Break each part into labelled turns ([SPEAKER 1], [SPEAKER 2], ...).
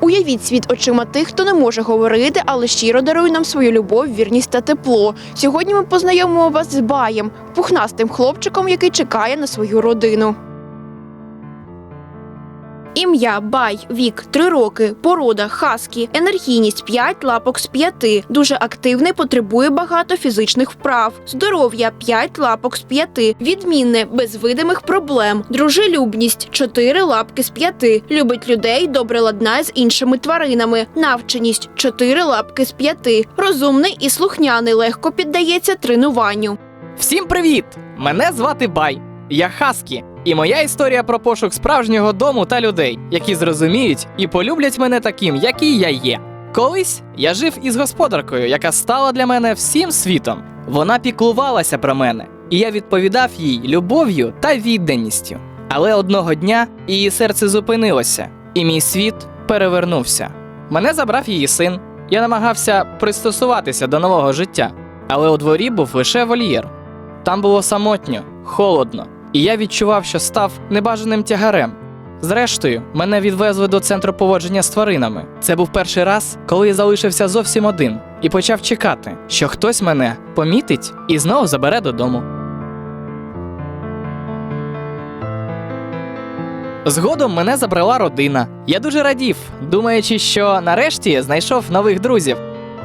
[SPEAKER 1] Уявіть світ очима тих, хто не може говорити, але щиро дарує нам свою любов, вірність та тепло. Сьогодні ми познайомимо вас з Баєм, пухнастим хлопчиком, який чекає на свою родину. Ім'я Бай, вік 3 роки, порода хаскі, енергійність 5 лапок з 5. Дуже активний, потребує багато фізичних вправ. Здоров'я 5 лапок з 5. Відмінне, без видимих проблем. Дружелюбність 4 лапки з 5. Любить людей, добре ладнає з іншими тваринами. Навченість 4 лапки з 5. Розумний і слухняний, легко піддається тренуванню.
[SPEAKER 2] Всім привіт! Мене звати Бай. Я Хаскі, і моя історія про пошук справжнього дому та людей, які зрозуміють і полюблять мене таким, який я є. Колись я жив із господаркою, яка стала для мене всім світом. Вона піклувалася про мене, і я відповідав їй любов'ю та відданістю. Але одного дня її серце зупинилося, і мій світ перевернувся. Мене забрав її син. Я намагався пристосуватися до нового життя, але у дворі був лише вольєр. Там було самотньо, холодно, і я відчував, що став небажаним тягарем. Зрештою, мене відвезли до центру поводження з тваринами. Це був перший раз, коли я залишився зовсім один і почав чекати, що хтось мене помітить і знову забере додому. Згодом мене забрала родина. Я дуже радів, думаючи, що нарешті знайшов нових друзів.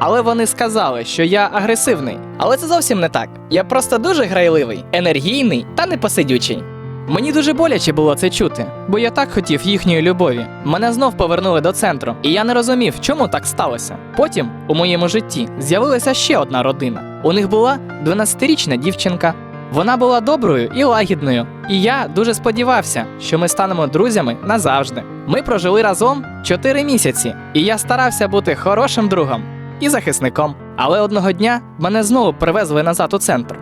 [SPEAKER 2] Але вони сказали, що я агресивний. Але це зовсім не так. Я просто дуже грайливий, енергійний та непосидючий. Мені дуже боляче було це чути, бо я так хотів їхньої любові. Мене знов повернули до центру, і я не розумів, чому так сталося. Потім у моєму житті з'явилася ще одна родина. У них була 12-річна дівчинка. Вона була доброю і лагідною, і я дуже сподівався, що ми станемо друзями назавжди. Ми прожили разом 4 місяці, і я старався бути хорошим другом і захисником. Але одного дня мене знову привезли назад у центр.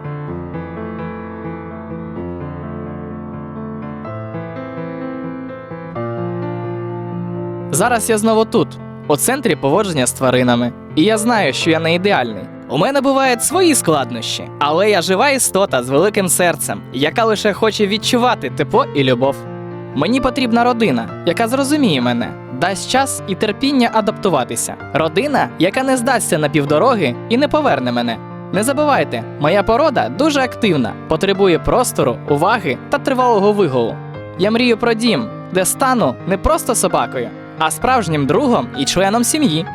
[SPEAKER 2] Зараз я знову тут, у центрі поводження з тваринами. І я знаю, що я не ідеальний. У мене бувають свої складнощі, але я жива істота з великим серцем, яка лише хоче відчувати тепло і любов. Мені потрібна родина, яка зрозуміє мене, дасть час і терпіння адаптуватися. Родина, яка не здасться на півдороги і не поверне мене. Не забувайте, моя порода дуже активна, потребує простору, уваги та тривалого виголу. Я мрію про дім, де стану не просто собакою, а справжнім другом і членом сім'ї.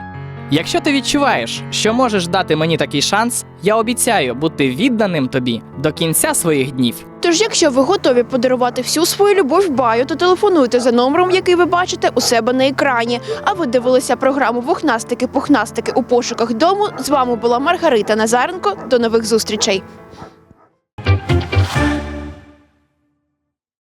[SPEAKER 2] Якщо ти відчуваєш, що можеш дати мені такий шанс, я обіцяю бути відданим тобі до кінця своїх днів.
[SPEAKER 1] Тож, якщо ви готові подарувати всю свою любов баю, то телефонуйте за номером, який ви бачите у себе на екрані. А ви дивилися програму Вухнастики-пухнастики у пошуках дому. З вами була Маргарита Назаренко. До нових зустрічей.